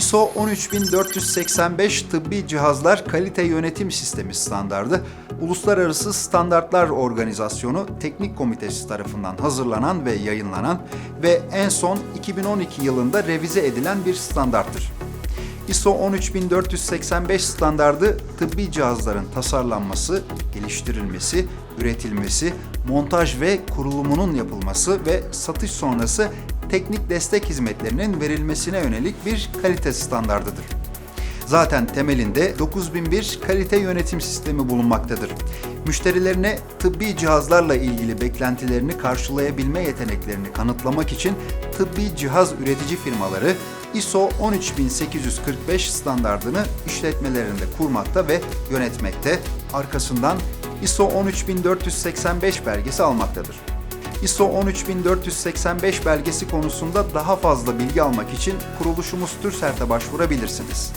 ISO 13485 tıbbi cihazlar kalite yönetim sistemi standardı, Uluslararası Standartlar Organizasyonu Teknik Komitesi tarafından hazırlanan ve yayınlanan ve en son 2012 yılında revize edilen bir standarttır. ISO 13485 standardı tıbbi cihazların tasarlanması, geliştirilmesi, üretilmesi, montaj ve kurulumunun yapılması ve satış sonrası teknik destek hizmetlerinin verilmesine yönelik bir kalite standardıdır. Zaten temelinde 9001 kalite yönetim sistemi bulunmaktadır. Müşterilerine tıbbi cihazlarla ilgili beklentilerini karşılayabilme yeteneklerini kanıtlamak için tıbbi cihaz üretici firmaları ISO 13845 standardını işletmelerinde kurmakta ve yönetmekte, arkasından ISO 13485 belgesi almaktadır. ISO 13485 belgesi konusunda daha fazla bilgi almak için kuruluşumuz TÜRSERT'e başvurabilirsiniz.